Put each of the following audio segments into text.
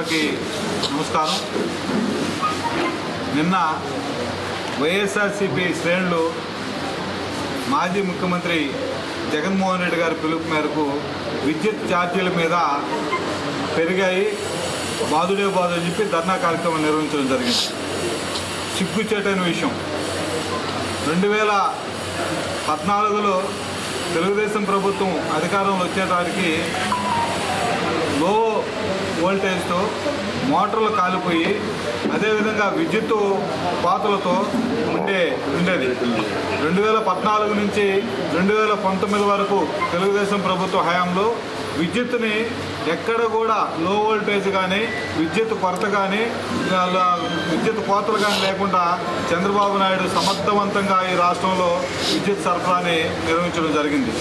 అందరికీ నమస్కారం. నిన్న వైఎస్ఆర్సిపి శ్రేణులు మాజీ ముఖ్యమంత్రి జగన్మోహన్ రెడ్డి గారి పిలుపు మేరకు విద్యుత్ ఛార్జీల మీద పెరిగాయి. బాధుడే బాదు అని చెప్పి ధర్నా కార్యక్రమం నిర్వహించడం జరిగింది. సిగ్గుచేటైన విషయం. రెండు వేల పద్నాలుగులో తెలుగుదేశం ప్రభుత్వం అధికారంలో వచ్చేటానికి లో వోల్టేజ్తో మోటార్లు కాలిపోయి అదేవిధంగా విద్యుత్తు పాతలతో ఉండే ఉండేది. రెండు వేల పద్నాలుగు నుంచి రెండు వేల పంతొమ్మిది వరకు తెలుగుదేశం ప్రభుత్వ హయాంలో విద్యుత్తుని ఎక్కడ కూడా లో వోల్టేజ్ కానీ విద్యుత్ కొరత కానీ విద్యుత్ కోతలు కానీ లేకుండా చంద్రబాబు నాయుడు సమర్థవంతంగా ఈ రాష్ట్రంలో విద్యుత్ సరఫరాని నిర్వహించడం జరిగింది.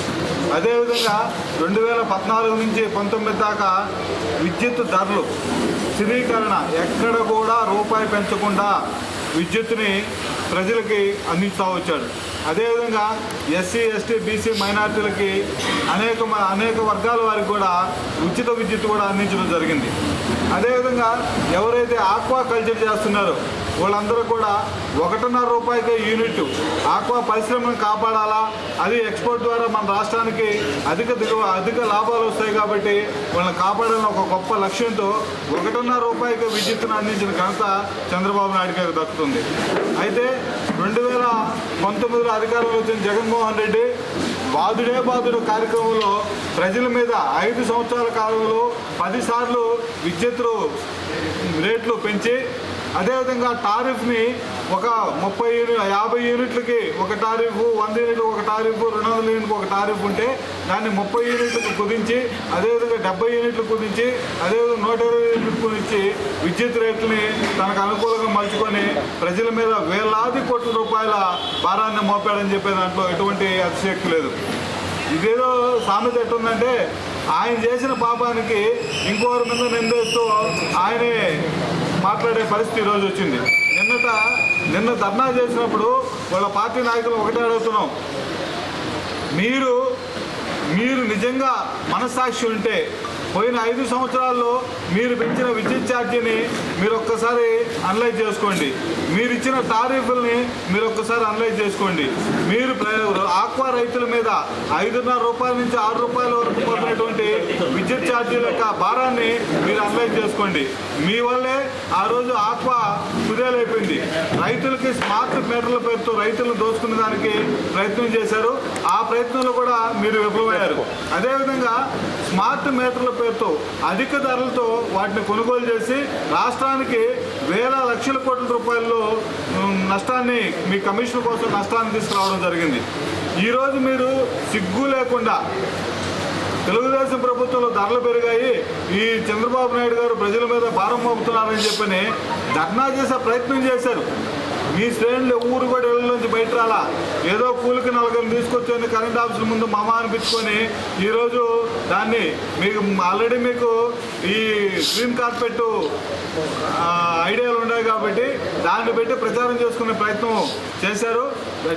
అదేవిధంగా రెండు వేల పద్నాలుగు నుంచి పంతొమ్మిది దాకా విద్యుత్ ధరలు స్థిరీకరణ ఎక్కడ కూడా రూపాయి పెంచకుండా విద్యుత్తుని ప్రజలకి అందిస్తూ వచ్చాడు. అదేవిధంగా ఎస్సీ ఎస్టీ బీసీ మైనార్టీలకి అనేక మ- అనేక వర్గాల వారికి కూడా ఉచిత విద్యుత్ కూడా అందించడం జరిగింది. అదేవిధంగా ఎవరైతే ఆక్వా కల్చర్ చేస్తున్నారో వాళ్ళందరూ కూడా ఒకటిన్నర రూపాయికే యూనిట్ ఆక్వా పరిశ్రమను కాపాడాలా? అది ఎక్స్పోర్ట్ ద్వారా మన రాష్ట్రానికి అధిక దిగువ అధిక లాభాలు వస్తాయి కాబట్టి వాళ్ళని కాపాడాలని ఒక గొప్ప లక్ష్యంతో ఒకటిన్నర రూపాయికి విద్యుత్తును అందించిన ఘనత చంద్రబాబు నాయుడు గారికి దక్కుతుంది. అయితే రెండు వేల పంతొమ్మిదిలో అధికారంలో వచ్చిన జగన్మోహన్ రెడ్డి బాధుడే బాధుడు కార్యక్రమంలో ప్రజల మీద ఐదు సంవత్సరాల కాలంలో పదిసార్లు విద్యుత్ రేట్లు పెంచి అదేవిధంగా టారిఫ్ని ఒక ముప్పై యూనిట్ యాభై యూనిట్లకి ఒక టారిఫ్ వంద యూనిట్లు ఒక టారిఫ్ రెండు వందల యూనిట్లకు ఒక టారిఫ్ ఉంటే దాన్ని ముప్పై యూనిట్లకు కుదించి అదేవిధంగా డెబ్బై యూనిట్లు కుదించి అదేవిధంగా నూట ఇరవై యూనిట్లు కుదించి విద్యుత్ రేట్లని తనకు అనుకూలంగా మలుచుకొని ప్రజల మీద వేలాది కోట్ల రూపాయల భారాన్ని మోపాడని చెప్పే దాంట్లో ఎటువంటి అతిశక్తి లేదు. ఇదేదో సామెత ఎట్టుందంటే ఆయన చేసిన పాపానికి ఇంకోరి మీద నిందేస్తూ ఆయనే మాట్లాడే పరిస్థితి ఈరోజు వచ్చింది. నిన్నట నిన్న ధర్నా చేసినప్పుడు వాళ్ళ పార్టీ నాయకులు ఒకటే అడుగుతున్నాం. మీరు మీరు నిజంగా మనస్సాక్షి ఉంటే పోయిన ఐదు సంవత్సరాల్లో మీరు పెంచిన విద్యుత్ ఛార్జీని మీరు ఒక్కసారి అనలైజ్ చేసుకోండి. మీరు ఇచ్చిన టారిఫ్ల్ని మీరు ఒక్కసారి అనలైజ్ చేసుకోండి. మీరు ఆక్వా రైతుల మీద ఐదున్నర రూపాయల నుంచి ఆరు రూపాయల వరకు పోతున్నటువంటి విద్యుత్ ఛార్జీల యొక్క భారాన్ని మీరు అనలైజ్ చేసుకోండి. మీ వల్లే ఆ రోజు ఆక్వా కుదేలైపోయింది. రైతులకి స్మార్ట్ మీటర్ల పేరుతో రైతులను దోచుకునే దానికి ప్రయత్నం చేశారు. ఆ ప్రయత్నంలో కూడా మీరు విఫలమయ్యారు. అదేవిధంగా స్మార్ట్ మీటర్ల పేరుతో అధిక ధరలతో వాటిని కొనుగోలు చేసి రాష్ట్రానికి వేల లక్షల కోట్ల రూపాయల్లో నష్టాన్ని మీ కమిషన్ కోసం నష్టాన్ని తీసుకురావడం జరిగింది. ఈరోజు మీరు సిగ్గు లేకుండా తెలుగుదేశం ప్రభుత్వంలో ధరలు పెరిగాయి. ఈ చంద్రబాబు నాయుడు గారు ప్రజల మీద భారం మోపుతున్నారని చెప్పని ధర్నా చేసే ప్రయత్నం చేశారు. మీ శ్రేణులు ఊరు కూడా ఇళ్ళ నుంచి బయట రాలా. ఏదో కూలికి నలుగురిని తీసుకొచ్చి కరెంట్ ఆఫీసుల ముందు మమ అనిపించుకొని ఈరోజు దాన్ని మీకు ఆల్రెడీ మీకు ఈ గ్రీన్ కార్పెట్ ఐడియాలు ఉన్నాయి కాబట్టి దాన్ని పెట్టి ప్రచారం చేసుకునే ప్రయత్నం చేశారు.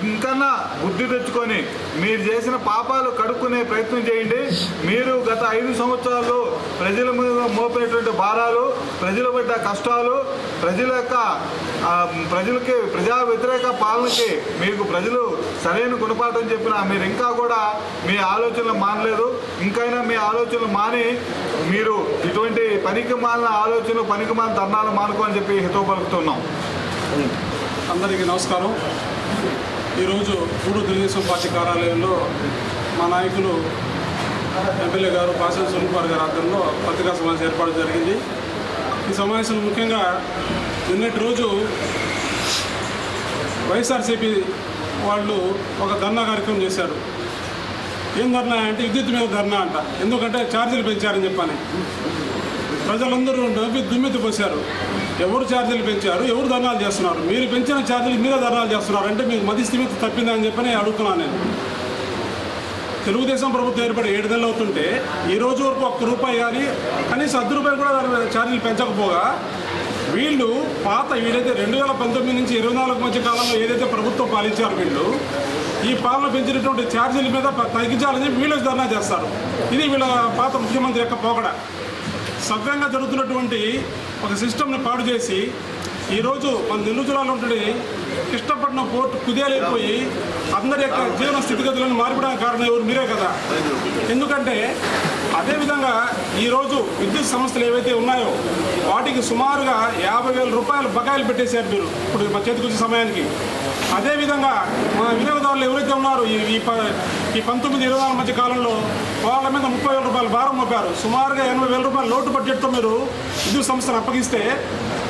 ఇంకన్నా బుద్ధి తెచ్చుకొని మీరు చేసిన పాపాలు కడుక్కునే ప్రయత్నం చేయండి. మీరు గత ఐదు సంవత్సరాలు ప్రజల మీద మోపినటువంటి భారాలు ప్రజల పడ్డ కష్టాలు ప్రజల యొక్క ప్రజలకి ప్రజా వ్యతిరేక పాలనకి మీకు ప్రజలు సరైన గుణపాఠం చెప్పినా మీరు ఇంకా కూడా మీ ఆలోచనలు మానలేదు. ఇంకైనా మీ ఆలోచనలు మాని మీరు ఇటువంటి పనికి మాలిన ఆలోచనలు పనికి మాలిన ధర్నాలు మానుకో అని చెప్పి హితవు పలుకుతున్నాం. అందరికీ నమస్కారం. ఈరోజు పూడు తెలుగుదేశం పార్టీ కార్యాలయంలో మా నాయకులు ఎమ్మెల్యే గారు పాసం సునీల్ గారి ఆధ్వర్యంలో పత్రికా సమావేశం ఏర్పాటు జరిగింది. ఈ సమావేశం ముఖ్యంగా నిన్నటి రోజు వైఎస్ఆర్సీపీ వాళ్ళు ఒక ధర్నా కార్యక్రమం చేశారు. ఏం ధర్నా అంటే విద్యుత్ మీద ధర్నా అంట. ఎందుకంటే ఛార్జీలు పెంచారని చెప్పని. ప్రజలందరూ నవ్వి దుమ్మెత్తిపోశారు ఎవరు ఛార్జీలు పెంచారు? ఎవరు ధర్నాలు చేస్తున్నారు? మీరు పెంచిన ఛార్జీలు మీరే ధర్నాలు చేస్తున్నారు అంటే మీకు మతి తప్పిందని తప్పిందని నేను అడుగుతున్నాను నేను. తెలుగుదేశం ప్రభుత్వం ఏర్పడి ఏడు నెలలు అవుతుంటే ఈ రోజు వరకు ఒక్క రూపాయి కానీ కనీసం అర్ధ రూపాయలు కూడా ఛార్జీలు పెంచకపోగా వీళ్ళు పాత వీడైతే రెండు వేల పంతొమ్మిది నుంచి ఇరవై నాలుగు మధ్య కాలంలో ఏదైతే ప్రభుత్వం పాలించారు వీళ్ళు ఈ పాలన పెంచినటువంటి ఛార్జీల మీద తగ్గించాలని వీళ్ళు ధర్నా చేస్తారు. ఇది వీళ్ళ పాత ముఖ్యమంత్రి యొక్క పోకడ. సవ్యంగా జరుగుతున్నటువంటి ఒక సిస్టమ్ని పాడు చేసి ఈరోజు మన నెల్లూరు జిల్లాలో ఉంటే కృష్ణపట్నం పోర్టు కుదేలైపోయి అందరి యొక్క జీవన స్థితిగతులను మార్పడానికి కారణం ఎవరు? మీరే కదా. ఎందుకంటే అదేవిధంగా ఈరోజు విద్యుత్ సంస్థలు ఏవైతే ఉన్నాయో వాటికి సుమారుగా యాభై వేల రూపాయలు బకాయిలు పెట్టేశారు మీరు. ఇప్పుడు మా చేతికి వచ్చే సమయానికి. అదేవిధంగా మా వినియోగదారులు ఎవరైతే ఉన్నారో ఈ ఈ ప- ఈ పంతొమ్మిది ఇరవై నాలుగు మధ్య కాలంలో వాళ్ళ మీద ముప్పై వేల రూపాయలు భారం మోపారు. సుమారుగా ఎనభై వేల రూపాయల లోటు బడ్జెట్తో మీరు విద్యుత్ సంస్థను అప్పగిస్తే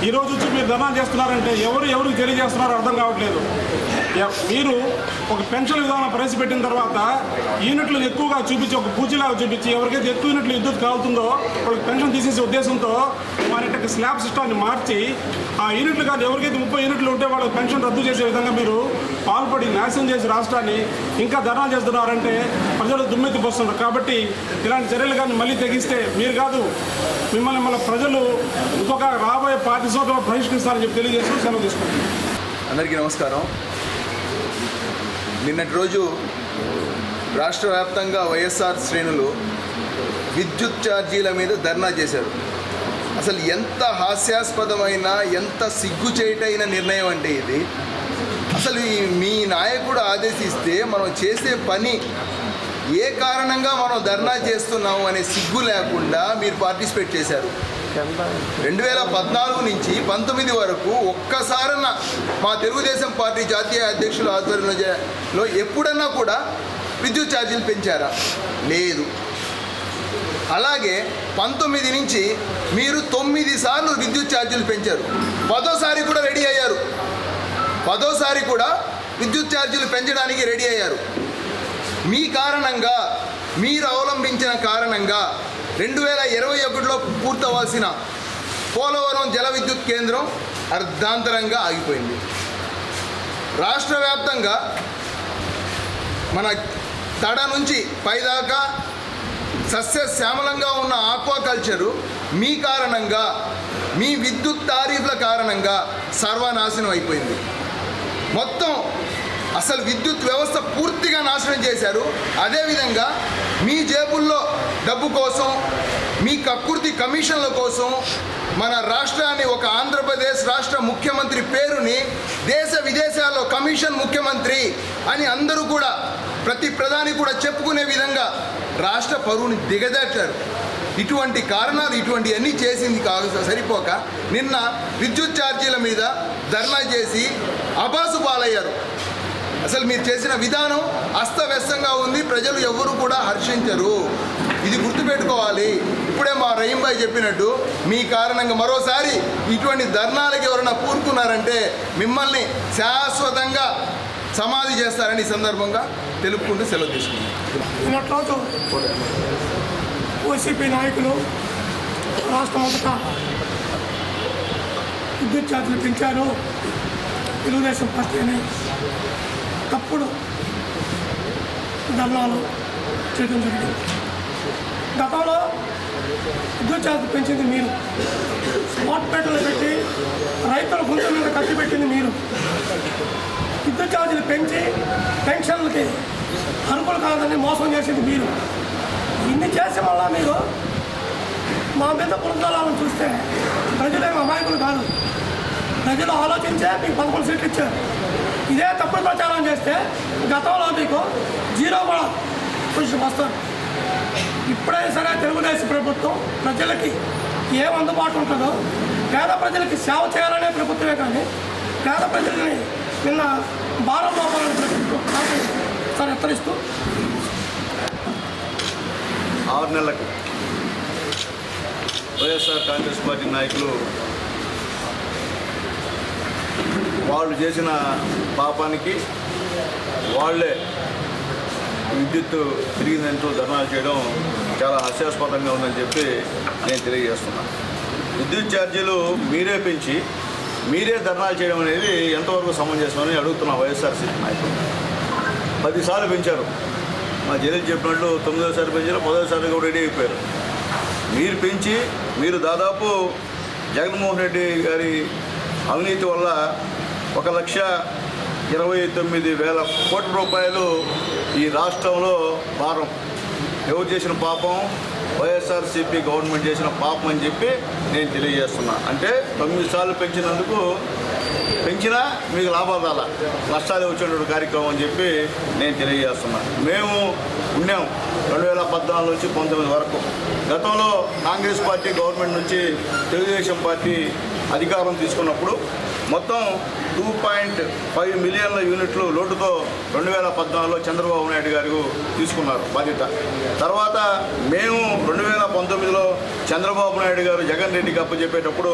ఈరోజు వచ్చి మీరు ధర్నా చేస్తున్నారంటే ఎవరు ఎవరికి తెలియజేస్తున్నారో అర్థం కావట్లేదు. మీరు ఒక పెన్షన్ విధానం ప్రవేశపెట్టిన తర్వాత యూనిట్లు ఎక్కువగా చూపించి ఒక పూచిలాగా చూపించి ఎవరికైతే ఎక్కువ యూనిట్లు విద్యుత్ కాలుతుందో వాళ్ళకి పెన్షన్ తీసేసే ఉద్దేశంతో వారి స్లాబ్ సిస్టాన్ని మార్చి ఆ యూనిట్లు కాదు ఎవరికైతే ముప్పై యూనిట్లు ఉంటే వాళ్ళకి పెన్షన్ రద్దు చేసే విధంగా మీరు పాల్పడి నాశనం చేసి రాష్ట్రాన్ని ఇంకా ధర్నా చేస్తున్నారంటే ప్రజలు దుమ్మెత్తిపోస్తున్నారు కాబట్టి ఇలాంటి చర్యలు కానీ మళ్ళీ తెగిస్తే మీరు కాదు మిమ్మల్ని మన ప్రజలు ఇంకొక రాబోయే పార్టీ సంవత్సరాలు బహిష్కరిస్తారని చెప్పి తెలియజేస్తూ సెలవు తీసుకుంటున్నాను అందరికీ నమస్కారం. నిన్నటి రోజు రాష్ట్ర వ్యాప్తంగా వైఎస్ఆర్ శ్రేణులు విద్యుత్ ఛార్జీల మీద ధర్నా చేశారు. అసలు ఎంత హాస్యాస్పదమైన ఎంత సిగ్గుచేటైన నిర్ణయం అంటే ఇది? అసలు మీ నాయకుడు ఆదేశిస్తే మనం చేసే పని ఏ కారణంగా మనం ధర్నా చేస్తున్నాము అనే సిగ్గు లేకుండా మీరు పార్టిసిపేట్ చేశారు. రెండు వేల పద్నాలుగు నుంచి పంతొమ్మిది వరకు ఒక్కసారన్నా మా తెలుగుదేశం పార్టీ జాతీయ అధ్యక్షుల ఆధ్వర్యంలో ఎప్పుడన్నా కూడా విద్యుత్ ఛార్జీలు పెంచారా? లేదు. అలాగే పంతొమ్మిది నుంచి మీరు తొమ్మిది సార్లు విద్యుత్ ఛార్జీలు పెంచారు. పదోసారి కూడా రెడీ అయ్యారు. పదోసారి కూడా విద్యుత్ ఛార్జీలు పెంచడానికి రెడీ అయ్యారు. మీ కారణంగా మీరు అవలంబించిన కారణంగా రెండు వేల ఇరవై ఒకటిలో పూర్తవలసిన పోలవరం జల విద్యుత్ కేంద్రం అర్ధాంతరంగా ఆగిపోయింది. రాష్ట్ర వ్యాప్తంగా మన తడ నుంచి పైదాకా సస్యశ్యామలంగా ఉన్న ఆక్వాకల్చరు మీ కారణంగా మీ విద్యుత్ తారీఫ్ల కారణంగా సర్వనాశనం అయిపోయింది. మొత్తం అసలు విద్యుత్ వ్యవస్థ పూర్తిగా నాశనం చేశారు. అదేవిధంగా మీ జేబుల్లో డబ్బు కోసం మీ కక్కుర్తి కమిషన్ల కోసం మన రాష్ట్రాన్ని ఒక ఆంధ్రప్రదేశ్ రాష్ట్ర ముఖ్యమంత్రి పేరుని దేశ విదేశాల్లో కమిషన్ ముఖ్యమంత్రి అని అందరూ కూడా ప్రతి ప్రధాని కూడా చెప్పుకునే విధంగా రాష్ట్ర పరువుని దిగజార్చారు. ఇటువంటి కారణాలు ఇటువంటి అన్నీ చేసింది కాదు సరిపోక నిన్న విద్యుత్ ఛార్జీల మీద ధర్నా చేసి అబాసు పాలయ్యారు. అసలు మీరు చేసిన విధానం అస్తవ్యస్తంగా ఉంది ప్రజలు ఎవరు కూడా హర్షించరు. ఇది గుర్తుపెట్టుకోవాలి. ఇప్పుడే మా రహీంబాయి చెప్పినట్టు మీ కారణంగా మరోసారి ఇటువంటి ధర్నాలకి ఎవరైనా పూనుకున్నారంటే మిమ్మల్ని శాశ్వతంగా సమాధి చేస్తారని ఈ సందర్భంగా తెలుపుకుంటూ సెలవు తీసుకుంటాం వైసీపీ నాయకులు రాష్ట్రం అంతటా విద్యుత్ ఛార్జీలు పెంచారు. తెలుగుదేశం పార్టీ అని తప్పుడు ధర్నాలు చేయడం జరిగింది. గతంలో విద్యుత్ ఛార్జ్ పెంచింది మీరు. స్మార్ట్ మీటర్లు పెట్టి రైతుల గుంత మీద ఖర్చు పెట్టింది మీరు. విద్యుత్ ఛార్జీలు పెంచి పెన్షన్లకి అర్హులు కాదని మోసం చేసింది మీరు. ఇన్ని చేసే వల్ల మీరు మా మీద పునరుద్ధాలను చూస్తే ప్రజలేమి అమాయకులు కాదు. ప్రజలు ఆలోచించే మీకు పదకొండు సీట్లు ఇచ్చారు. ఇదే తప్పుడు ప్రచారం చేస్తే గతంలో మీకు జీరో కూడా పొజిషన్ వస్తారు ఇప్పుడైనా సరే తెలుగుదేశం ప్రభుత్వం ప్రజలకి ఏం అందుబాటు ఉంటుందో పేద ప్రజలకి సేవ చేయాలనే ప్రభుత్వమే కానీ పేద ప్రజల్ని నిన్న భారం లోపాలని ప్రభుత్వం సార్ హెచ్చరిస్తూ ఆరు నెలలకు వైఎస్ఆర్ కాంగ్రెస్ పార్టీ నాయకులు వాళ్ళు చేసిన పాపానికి వాళ్ళే విద్యుత్ తిరిగిందంటూ ధర్నాలు చేయడం చాలా హాస్యాస్పదంగా ఉందని చెప్పి నేను తెలియజేస్తున్నాను. విద్యుత్ ఛార్జీలు మీరే పెంచి మీరే ధర్నాలు చేయడం అనేది ఎంతవరకు సమంజసమని అడుగుతున్నా వైఎస్ఆర్సీపీ నాయకులు. పదిసార్లు పెంచారు. మా జలీల్ చెప్పినట్లు తొమ్మిదోసారి పెంచారు పదోసారి కూడా రెడీ అయిపోయారు. మీరు పెంచి మీరు దాదాపు జగన్మోహన్ రెడ్డి గారి అవినీతి వల్ల ఒక లక్ష ఇరవై తొమ్మిది వేల కోట్ల రూపాయలు ఈ రాష్ట్రంలో భారం. ఎవరు చేసిన పాపం? వైఎస్ఆర్సీపీ గవర్నమెంట్ చేసిన పాపం అని చెప్పి నేను తెలియజేస్తున్నా. అంటే తొమ్మిది సార్లు పెంచినందుకు పెంచినా మీకు లాభాలు రాలా. నష్టాలు వచ్చినటువంటి కార్యక్రమం అని చెప్పి నేను తెలియజేస్తున్నా. మేము ఉన్నాం రెండు వేల పద్నాలుగు నుంచి పంతొమ్మిది వరకు. గతంలో కాంగ్రెస్ పార్టీ గవర్నమెంట్ నుంచి తెలుగుదేశం పార్టీ అధికారం తీసుకున్నప్పుడు మొత్తం టూ పాయింట్ ఫైవ్ మిలియన్ల యూనిట్లు లోటుతో రెండు వేల పద్నాలుగులో చంద్రబాబు నాయుడు గారు తీసుకున్నారు బాధ్యత. తర్వాత మేము రెండు వేల పంతొమ్మిదిలో చంద్రబాబు నాయుడు గారు జగన్ రెడ్డికి అప్పచెప్పేటప్పుడు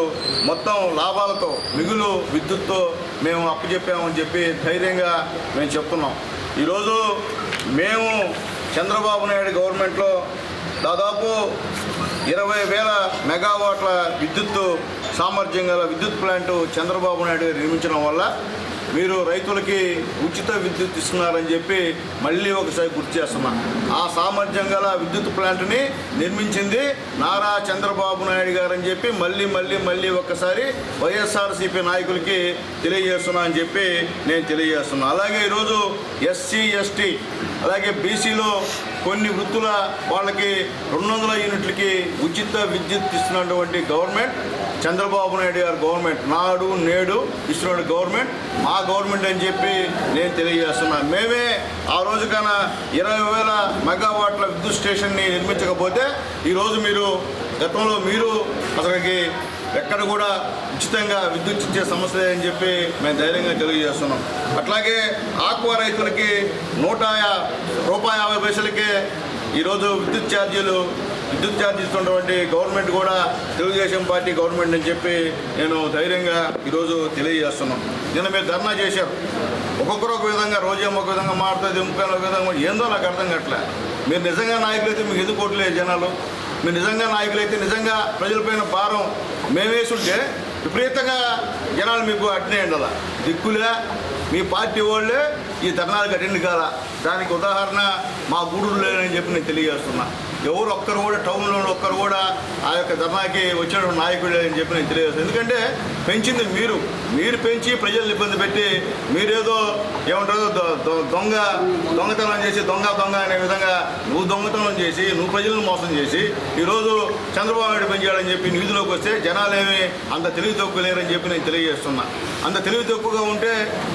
మొత్తం లాభాలతో మిగులు విద్యుత్తో మేము అప్పచెప్పామని చెప్పి ధైర్యంగా మేము చెప్తున్నాం. ఈరోజు మేము చంద్రబాబు నాయుడు గవర్నమెంట్లో దాదాపు ఇరవై వేల మెగావాట్ల విద్యుత్తు సామర్థ్యం గల విద్యుత్ ప్లాంట్ చంద్రబాబు నాయుడు గారు నిర్మించడం వల్ల మీరు రైతులకి ఉచిత విద్యుత్ ఇస్తున్నారని చెప్పి మళ్ళీ ఒకసారి గుర్తు చేస్తున్నా. ఆ సామర్థ్యం గల విద్యుత్ ప్లాంట్ని నిర్మించింది నారా చంద్రబాబు నాయుడు గారు అని చెప్పి మళ్ళీ మళ్ళీ మళ్ళీ ఒక్కసారి వైఎస్ఆర్సీపీ నాయకులకి తెలియజేస్తున్నా అని చెప్పి నేను తెలియజేస్తున్నా. అలాగే ఈరోజు ఎస్సీ ఎస్టీ అలాగే బీసీలో కొన్ని వృత్తుల వాళ్ళకి రెండు వందల యూనిట్లకి ఉచిత విద్యుత్ ఇస్తున్నటువంటి గవర్నమెంట్ చంద్రబాబు నాయుడు గారి గవర్నమెంట్ నాడు నేడు ఇస్తున్న గవర్నమెంట్ మా గవర్నమెంట్ అని చెప్పి నేను తెలియజేస్తున్నా. మేమే ఆ రోజు కన్నా ఇరవై వేల మెగావాట్ల విద్యుత్ స్టేషన్ని నిర్మించకపోతే ఈరోజు మీరు గతంలో మీరు అసలుకి ఎక్కడ కూడా ఉచితంగా విద్యుత్ ఇచ్చే సమస్య లేదని చెప్పి మేము ధైర్యంగా తెలియజేస్తున్నాం. అట్లాగే ఆక్వా రైతులకి నూట రూపాయి యాభై పైసలకే ఈరోజు విద్యుత్ ఛార్జీలు విద్యుత్ ఛార్జ్ ఇస్తున్నటువంటి గవర్నమెంట్ కూడా తెలుగుదేశం పార్టీ గవర్నమెంట్ అని చెప్పి నేను ధైర్యంగా ఈరోజు తెలియజేస్తున్నాను. నిన్న మీరు ధర్నా చేశారు. ఒక్కొక్కరు ఒక విధంగా రోజేమో ఒక విధంగా మారుతుంది ఇంకొక ఒక విధంగా ఏందో నాకు అర్థం కావట్లే. మీరు నిజంగా నాయకులైతే మీకు ఎందుకు ఓట్లేదు జనాలు? మీరు నిజంగా నాయకులైతే నిజంగా ప్రజలపైన భారం మేమేసుంటే విపరీతంగా జనాలు మీకు అట్నే ఉండాల దిక్కులే. మీ పార్టీ వాళ్ళే ఈ ధర్నాలకు అటెండ్ కాల. దానికి ఉదాహరణ మా గూడూరులేనని చెప్పి నేను తెలియజేస్తున్నా. ఎవరు ఒక్కరు కూడా టౌన్లో ఒక్కరు కూడా ఆ యొక్క దమాకి వచ్చినటువంటి నాయకుడు అని చెప్పి నేను తెలియజేస్తాను. ఎందుకంటే పెంచింది మీరు. మీరు పెంచి ప్రజలను ఇబ్బంది పెట్టి మీరేదో ఏమంటారో దొంగ దొంగతనం చేసి దొంగ దొంగ అనే విధంగా నువ్వు దొంగతనం చేసి నువ్వు ప్రజలను మోసం చేసి ఈరోజు చంద్రబాబు నాయుడు పెంచాడని చెప్పి నిధులోకి వస్తే జనాలేమి అంత తెలివి తక్కువ లేరని చెప్పి నేను తెలియజేస్తున్నా. అంత తెలివి తక్కువగా ఉంటే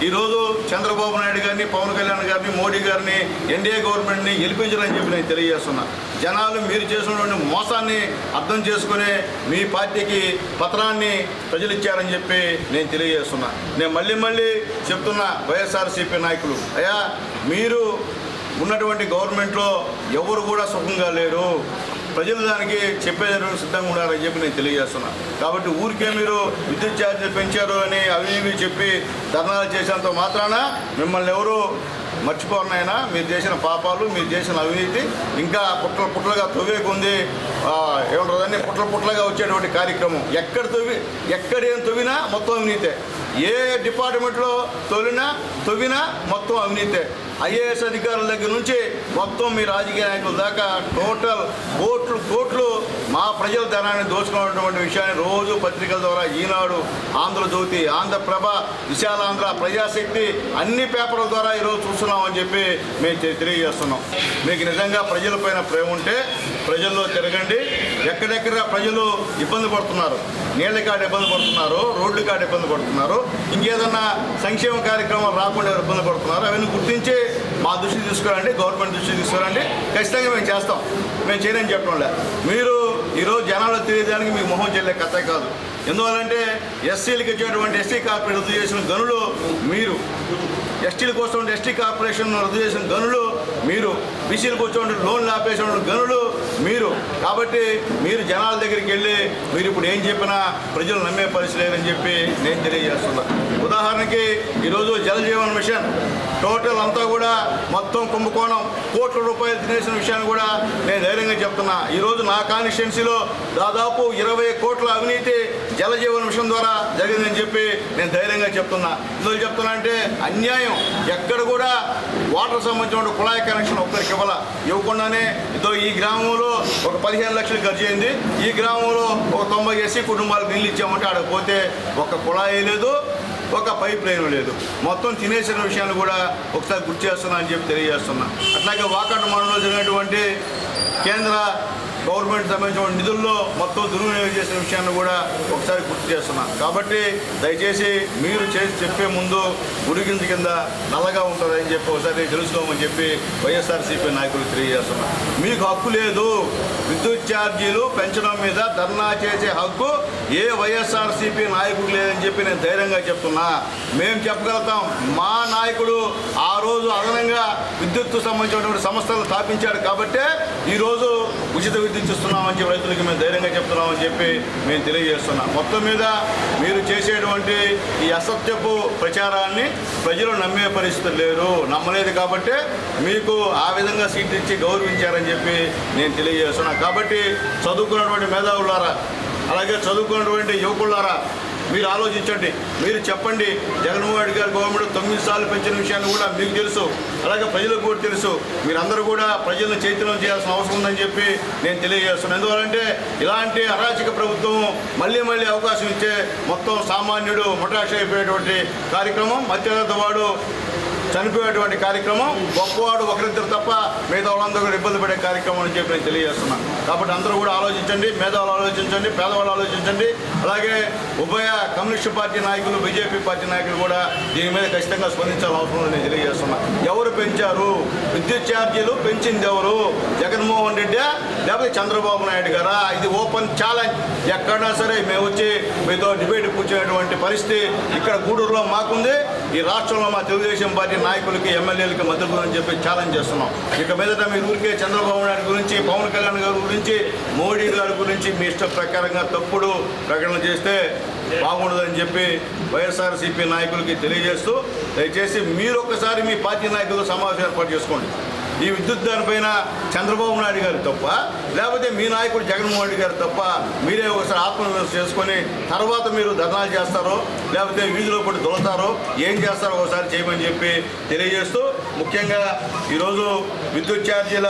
ఈరోజు చంద్రబాబు నాయుడు గారిని పవన్ కళ్యాణ్ గారిని మోడీ గారిని ఎన్డీఏ గవర్నమెంట్ని గెలిపించాలని చెప్పి నేను తెలియజేస్తున్నా. జనాలు మీరు చేసినటువంటి మోసాన్ని అర్థం చేసుకునే మీ పార్టీకి పత్రాన్ని ప్రజలు ఇచ్చారని చెప్పి నేను తెలియజేస్తున్నా. నేను మళ్ళీ మళ్ళీ చెప్తున్నా వైఎస్ఆర్సీపీ నాయకులు అయ్యా మీరు ఉన్నటువంటి గవర్నమెంట్లో ఎవరు కూడా సుఖంగా లేరు. ప్రజలు దానికి చెప్పేదానికి సిద్ధంగా ఉన్నారని చెప్పి నేను తెలియజేస్తున్నా. కాబట్టి ఊరికే మీరు విద్యుత్ ఛార్జీలు పెంచారు అని అవి ఇవి చెప్పి ధర్నాలు చేసేంత మాత్రాన మిమ్మల్ని ఎవరు మర్చిపోనైనా మీరు చేసిన పాపాలు మీరు చేసిన అవినీతి ఇంకా పుట్ల పుట్లగా తొవ్వేకుంది ఏమంటుందని పుట్ల పుట్లగా వచ్చేటువంటి కార్యక్రమం. ఎక్కడ తవ్వి ఎక్కడేం తవ్వినా మొత్తం అవినీతే. ఏ డిపార్ట్మెంట్లో తొలినా తొవినా మొత్తం అవినీతే. ఐఏఎస్ అధికారుల దగ్గర నుంచి మొత్తం మీ రాజకీయ నాయకుల దాకా టోటల్ కోట్లు కోట్లు మా ప్రజల ధనాన్ని దోచుకున్నటువంటి విషయాన్ని రోజు పత్రికల ద్వారా ఈనాడు ఆంధ్రజ్యోతి ఆంధ్రప్రభ విశాలాంధ్ర ప్రజాశక్తి అన్ని పేపర్ల ద్వారా ఈరోజు చూస్తున్నామని చెప్పి మేము తెలియజేస్తున్నాం. మీకు నిజంగా ప్రజలపైన ప్రేమ ఉంటే ప్రజల్లో తిరగండి. ఎక్కడెక్కడ ప్రజలు ఇబ్బంది పడుతున్నారు నీళ్ళ కాడ ఇబ్బంది పడుతున్నారు రోడ్లు కాడ ఇబ్బంది పడుతున్నారు ఇంకేదన్నా సంక్షేమ కార్యక్రమాలు రాకుండా ఇబ్బంది పడుతున్నారు అవన్నీ గుర్తించి మా దృష్టికి తీసుకురండి గవర్నమెంట్ దృష్టికి తీసుకురండి. ఖచ్చితంగా మేము చేస్తాం. మేము చేయలేని చెప్పడం లేదు మీరు ఈరోజు జనాలు తెలియడానికి మీకు మొహం చెల్లే కథ కాదు. ఎందువల్లంటే ఎస్సీలకు ఇచ్చేటువంటి ఎస్టీ కార్పొరేషన్ రద్దు చేసిన గనులు మీరు. ఎస్టీల కోసం ఎస్టీ కార్పొరేషన్ రద్దు చేసిన గనులు మీరు. బీసీలకు వచ్చే లోన్లు ఆపేసిన గనులు మీరు. కాబట్టి మీరు జనాల దగ్గరికి వెళ్ళి మీరు ఇప్పుడు ఏం చెప్పినా ప్రజలు నమ్మే పరిస్థితి లేదని చెప్పి నేను తెలియజేస్తున్నా. ఉదాహరణకి ఈరోజు జలజీవన్ మిషన్. టోటల్ అంతా కూడా మొత్తం కుంభకోణం కోట్ల రూపాయలు తినేసిన విషయాన్ని కూడా నేను ధైర్యంగా చెప్తున్నా. ఈరోజు నా కాన్స్టిట్యున్సీలో దాదాపు ఇరవై కోట్ల అవినీతి జలజీవన మిషన్ ద్వారా జరిగిందని చెప్పి నేను ధైర్యంగా చెప్తున్నా. ఇందులో చెప్తున్నా అంటే అన్యాయం. ఎక్కడ కూడా వాటర్ సంబంధించిన కుళాయి కనెక్షన్ ఒక్కరికి ఇవ్వాల. ఇవ్వకుండానే ఇదో ఈ గ్రామంలో ఒక పదిహేను లక్షలు ఖర్చు అయింది. ఈ గ్రామంలో ఒక తొంభై ఎస్సీ కుటుంబాలకు నీళ్ళు ఇచ్చామంటే ఆడకపోతే ఒక కుళాయి లేదు. ఒక పైప్ లైన్ లేదు. మొత్తం తినేసిన విషయాన్ని కూడా ఒకసారి గుర్తు చేస్తున్నా అని చెప్పి తెలియజేస్తున్నా. అట్లాగే వాకాడు మండలంలో జరిగినటువంటి కేంద్ర గవర్నమెంట్ సంబంధించిన నిధుల్లో మొత్తం దుర్వినియోగం చేసిన విషయాన్ని కూడా ఒకసారి గుర్తు చేస్తున్నాం. కాబట్టి దయచేసి మీరు చేసి చెప్పే ముందు గుడిగింజ కింద నల్లగా ఉంటుందని చెప్పి ఒకసారి తెలుసుకోమని చెప్పి వైఎస్ఆర్సీపీ నాయకులు తెలియజేస్తున్నారు మీకు హక్కు లేదు. విద్యుత్ ఛార్జీలు పెంచడం మీద ధర్నా చేసే హక్కు ఏ వైఎస్ఆర్సీపీ నాయకుడు లేదని చెప్పి నేను ధైర్యంగా చెప్తున్నా. మేము చెప్పగలుగుతాం మా నాయకుడు ఆ రోజు అదనంగా విద్యుత్తు సంబంధించినటువంటి సంస్థలు స్థాపించాడు కాబట్టే ఈరోజు ఉచిత విద్యుత్ ఇస్తున్నామని చెప్పి రైతులకి మేము ధైర్యంగా చెప్తున్నామని చెప్పి మేము తెలియజేస్తున్నాం. మొత్తం మీద మీరు చేసేటువంటి ఈ అసత్యపు ప్రచారాన్ని ప్రజలు నమ్మే పరిస్థితి లేరు నమ్మలేదు కాబట్టి మీకు ఆ విధంగా సీట్ ఇచ్చి గౌరవించారని చెప్పి నేను తెలియజేస్తున్నాను కాబట్టి చదువుకున్నటువంటి మేధావులారా అలాగే చదువుకున్నటువంటి యువకులారా మీరు ఆలోచించండి మీరు చెప్పండి. జగన్మోహన్ రెడ్డి గారి గవర్నమెంట్ తొమ్మిది సార్లు పెంచిన విషయాన్ని కూడా మీకు తెలుసు అలాగే ప్రజలకు కూడా తెలుసు. మీరందరూ కూడా ప్రజలను చైతన్యం చేయాల్సిన అవసరం ఉందని చెప్పి నేను తెలియజేస్తున్నాను. ఎందువల్లంటే ఇలాంటి అరాచక ప్రభుత్వం మళ్ళీ మళ్ళీ అవకాశం ఇచ్చే మొత్తం సామాన్యుడు మొటాష అయిపోయేటువంటి కార్యక్రమం మధ్యతరగతి వాడు చనిపోయేటువంటి కార్యక్రమం గొప్పవాడు ఒకరిద్దరు తప్ప మిగతా వాళ్ళందరూ కూడా ఇబ్బంది పడే కార్యక్రమం అని చెప్పి నేను తెలియజేస్తున్నాను కాబట్టి అందరూ కూడా ఆలోచించండి మేధావులు ఆలోచించండి పేదవాళ్ళు ఆలోచించండి. అలాగే ఉభయ కమ్యూనిస్ట్ పార్టీ నాయకులు బీజేపీ పార్టీ నాయకులు కూడా దీని మీద ఖచ్చితంగా స్పందించాల్సిన అవసరం నేను తెలియజేస్తున్నాను ఎవరు పెంచారు? విద్యుత్ ఛార్జీలు పెంచింది ఎవరు? జగన్మోహన్ రెడ్డి లేకపోతే చంద్రబాబు నాయుడు గారా? ఇది ఓ ఓపెన్ ఛాలెంజ్. ఎక్కడైనా సరే మేము వచ్చి మీతో డిబేట్ కూర్చునేటువంటి పరిస్థితి ఇక్కడ గూడూరులో మాకుంది. ఈ రాష్ట్రంలో మా తెలుగుదేశం పార్టీ నాయకులకి ఎమ్మెల్యేలకి మద్దతు అని చెప్పి ఛాలెంజ్ చేస్తున్నాం. ఇక మీదట మీ ఊరికే చంద్రబాబు నాయుడు గురించి పవన్ కళ్యాణ్ గారి గురించి మోడీ గారి గురించి మీ ఇష్ట ప్రకారంగా తప్పుడు ప్రకటన చేస్తే బాగుండదని చెప్పి వైఎస్ఆర్సీపీ నాయకులకి తెలియజేస్తూ దయచేసి మీరు ఒక్కసారి మీ పార్టీ నాయకులతో సమావేశం ఏర్పాటు చేసుకోండి. ఈ విద్యుత్ దానిపైన చంద్రబాబు నాయుడు గారు తప్ప లేకపోతే మీ నాయకుడు జగన్మోహన్ రెడ్డి గారు తప్ప మీరే ఒకసారి ఆత్మవిమర్శ చేసుకొని తర్వాత మీరు ధర్నాలు చేస్తారో లేకపోతే వీధిలో పడి దొలతారో ఏం చేస్తారో ఒకసారి చేయమని చెప్పి తెలియజేస్తూ ముఖ్యంగా ఈరోజు విద్యుత్ ఛార్జీల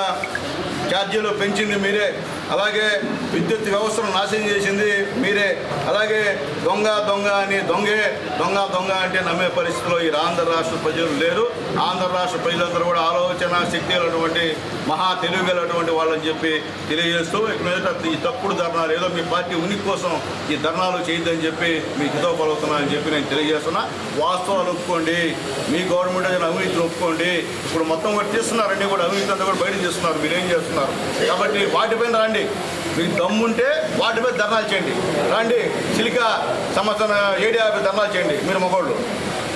ఛార్జీలు పెంచింది మీరే. అలాగే విద్యుత్ వ్యవస్థను నాశనం చేసింది మీరే. అలాగే దొంగ దొంగ అని దొంగే దొంగ దొంగ అంటే నమ్మే పరిస్థితిలో ఈ ఆంధ్ర రాష్ట్ర ప్రజలు లేరు. ఆంధ్ర రాష్ట్ర ప్రజలందరూ కూడా ఆలోచన శక్తి ఉన్నటువంటి మహా తెలివిగలటువంటి వాళ్ళని చెప్పి తెలియజేస్తూ ఇక మీద ఈ తప్పుడు ధర్నాలు ఏదో మీ పార్టీ ఉనికి కోసం ఈ ధర్నాలు చేయొద్దని చెప్పి మీకు హితో పలుకుతున్నానని చెప్పి నేను తెలియజేస్తున్నా. వాస్తవాలు ఒప్పుకోండి. మీ గవర్నమెంట్ ఏదైనా అవినీతిని ఒప్పుకోండి. ఇప్పుడు మొత్తం కూడా తీస్తున్నారండి కూడా అవినీతి అంతా కూడా బయట తీస్తున్నారు. మీరేం చేస్తున్నారు? కాబట్టి వాటిపైన రండి. మీకు దమ్ముంటే మీద ధర్నాలు చేయండి. రండి. చిలిక సంవత్సరం ఏడు యాభై ధర్నాలు చేయండి. మీరు మగోళ్ళు.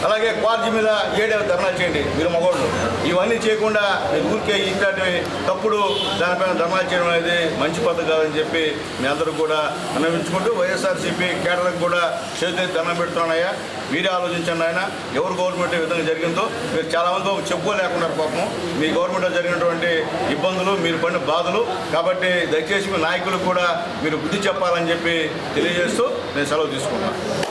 అలాగే క్వార్జీ మీద ఏడేవి ధర్నా చేయండి మీరు మగోళ్ళు. ఇవన్నీ చేయకుండా మీరు ఊరికే ఇట్లాంటివి తప్పుడు దానిపైన ధర్నా చేయడం అనేది మంచి పద్ధతి కాదని చెప్పి మీ అందరూ కూడా విన్నవించుకుంటూ వైఎస్ఆర్సీపీ కేడర్లకు కూడా చేతి దండం పెడుతున్నాయా మీరే ఆలోచించండి ఆయన ఎవరు గవర్నమెంట్ ఏ విధంగా జరిగిందో మీరు చాలామంది పాపం చెప్పుకోలేకున్నారు పాపం. మీ గవర్నమెంట్లో జరిగినటువంటి ఇబ్బందులు మీరు పడిన బాధలు కాబట్టి దయచేసి మీ నాయకులకు కూడా మీరు బుద్ధి చెప్పాలని చెప్పి తెలియజేస్తూ నేను సెలవు తీసుకున్నాను